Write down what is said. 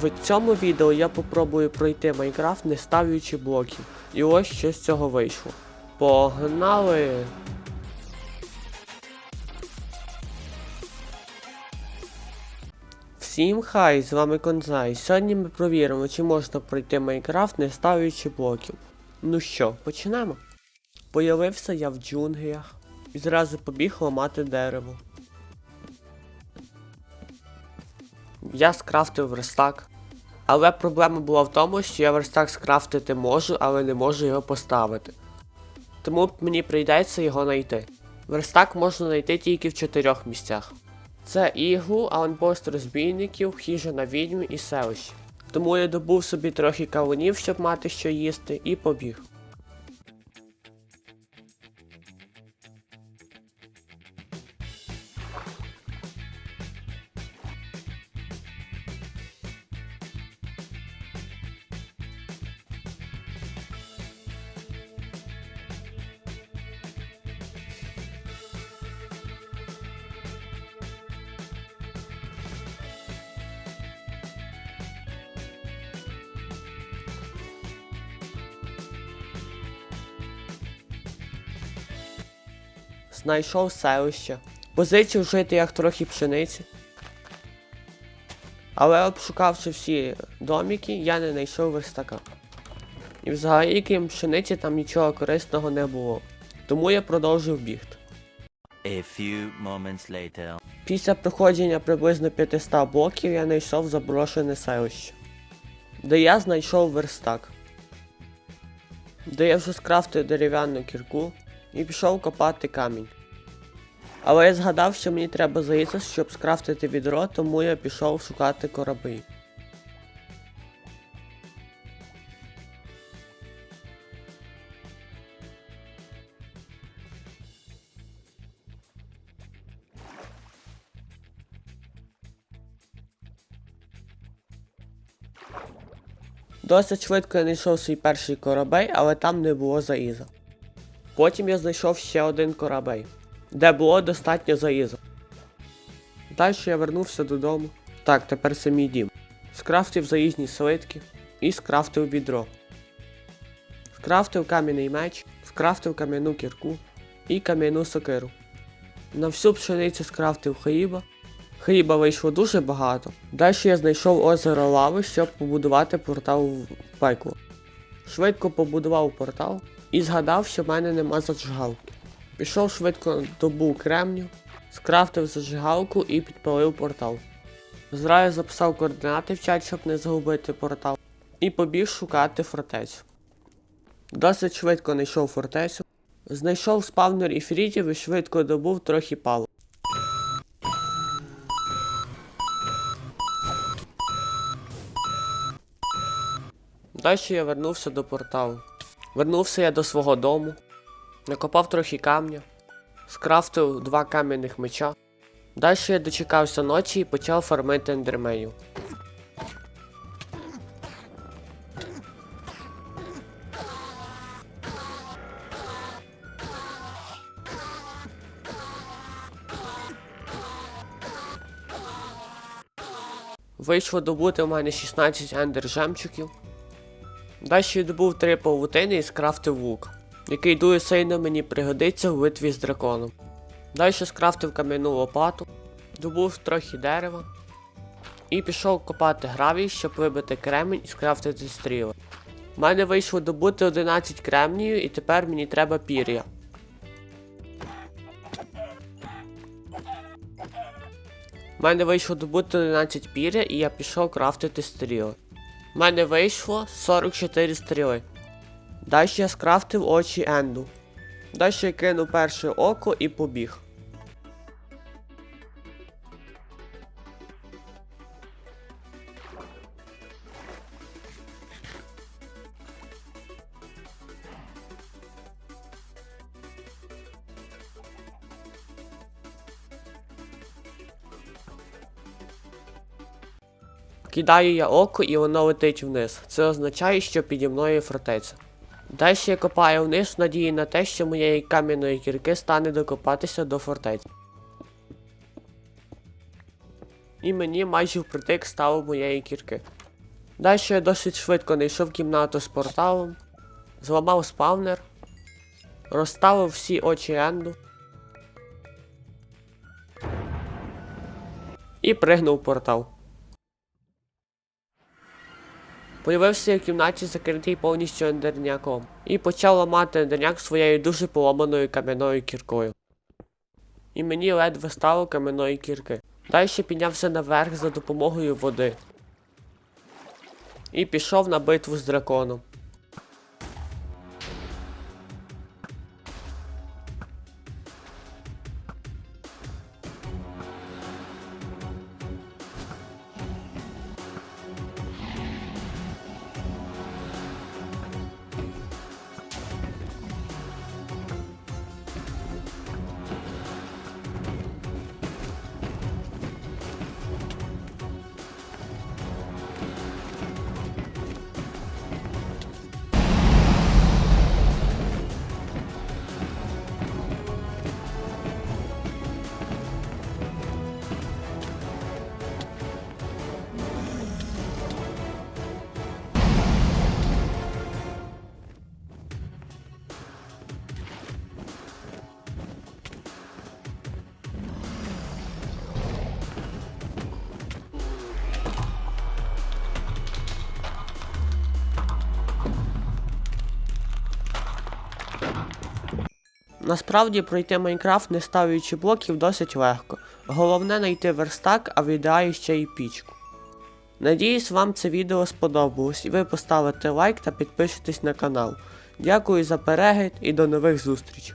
В цьому відео я попробую пройти Майнкрафт не ставлячи блоків. І ось що з цього вийшло. Погнали! Всім хай, з вами Конзай. Сьогодні ми провіримо, чи можна пройти Майнкрафт не ставлячи блоків. Ну що, почнемо? Появився я в джунглях і зразу побіг ламати дерево. Я скрафтив верстак. Але проблема була в тому, що я верстак скрафтити можу, але не можу його поставити. Тому мені прийдеться його знайти. Верстак можна знайти тільки в чотирьох місцях. Це іглу, аванпост розбійників, хижа на відьмі і селище. Тому я добув собі трохи кавунів, щоб мати що їсти, і побіг. Знайшов селище. Позичив жити як трохи пшениці. Але обшукавши всі доміки, я не знайшов верстака. І взагалі, крім пшениці, там нічого корисного не було. Тому я продовжив бігти. A few moments later. Після проходження приблизно 500 блоків я знайшов заброшене селище, де я знайшов верстак, де я вже скрафтив дерев'яну кірку і пішов копати камінь. Але я згадав, що мені треба заїсти, щоб скрафтити відро, тому я пішов шукати кораблі. Досить швидко я знайшов свій перший корабель, але там не було заїза. Потім я знайшов ще один корабель, де було достатньо заїзу. Далі я вернувся додому. Так, тепер це дім. Скрафтив заїзні слитки і скрафтив відро. Скрафтив кам'яний меч, скрафтив кам'яну кірку і кам'яну сокиру. На всю пшеницю скрафтив хліба. Хліба вийшло дуже багато. Далі я знайшов озеро лави, щоб побудувати портал в пекло. Швидко побудував портал і згадав, що в мене нема зажигалки. Пішов швидко добув кремню, скрафтив зажигалку і підпалив портал. Зразу записав координати в чат, щоб не загубити портал, і побіг шукати фортецю. Досить швидко знайшов фортецю, знайшов спавнер іфрітів і швидко добув трохи палу. Далі я вернувся до порталу. Вернувся я до свого дому, накопав трохи камня, скрафтив два кам'яних меча. Далі я дочекався ночі і почав фармити ендерменів. Вийшло добути в мене 16 ендер жемчуків. Далі добув три павутини і скрафтив лук, який дуже сильно мені пригодиться в битві з драконом. Далі скрафтив кам'яну лопату, добув трохи дерева і пішов копати гравій, щоб вибити кремінь і скрафтити стріли. У мене вийшло добути 11 кремнію і тепер мені треба пір'я. У мене вийшло добути 11 пір'я і я пішов крафтити стріли. У мене вийшло 44 стріли. Далі я скрафтив очі Енду. Далі я кинув перше око і побіг. Кидаю я око і воно летить вниз. Це означає, що піді мною фортеця. Далі я копаю вниз в надії на те, що моєї кам'яної кірки стане докопатися до фортеці. І мені майже впритик стало моєї кірки. Далі я досить швидко знайшов кімнату з порталом, зламав спавнер, розставив всі очі Енду і пригнув портал. Появився в кімнаті закритий повністю ендерняком і почав ламати ендерняк своєю дуже поламаною кам'яною кіркою. І мені ледве стало кам'яної кірки. Далі піднявся наверх за допомогою води. І пішов на битву з драконом. Насправді пройти Майнкрафт, не ставлячи блоків, досить легко. Головне знайти верстак, а в ідеалі ще й пічку. Надіюсь, вам це відео сподобалось і ви поставите лайк та підпишетесь на канал. Дякую за перегляд і до нових зустрічей.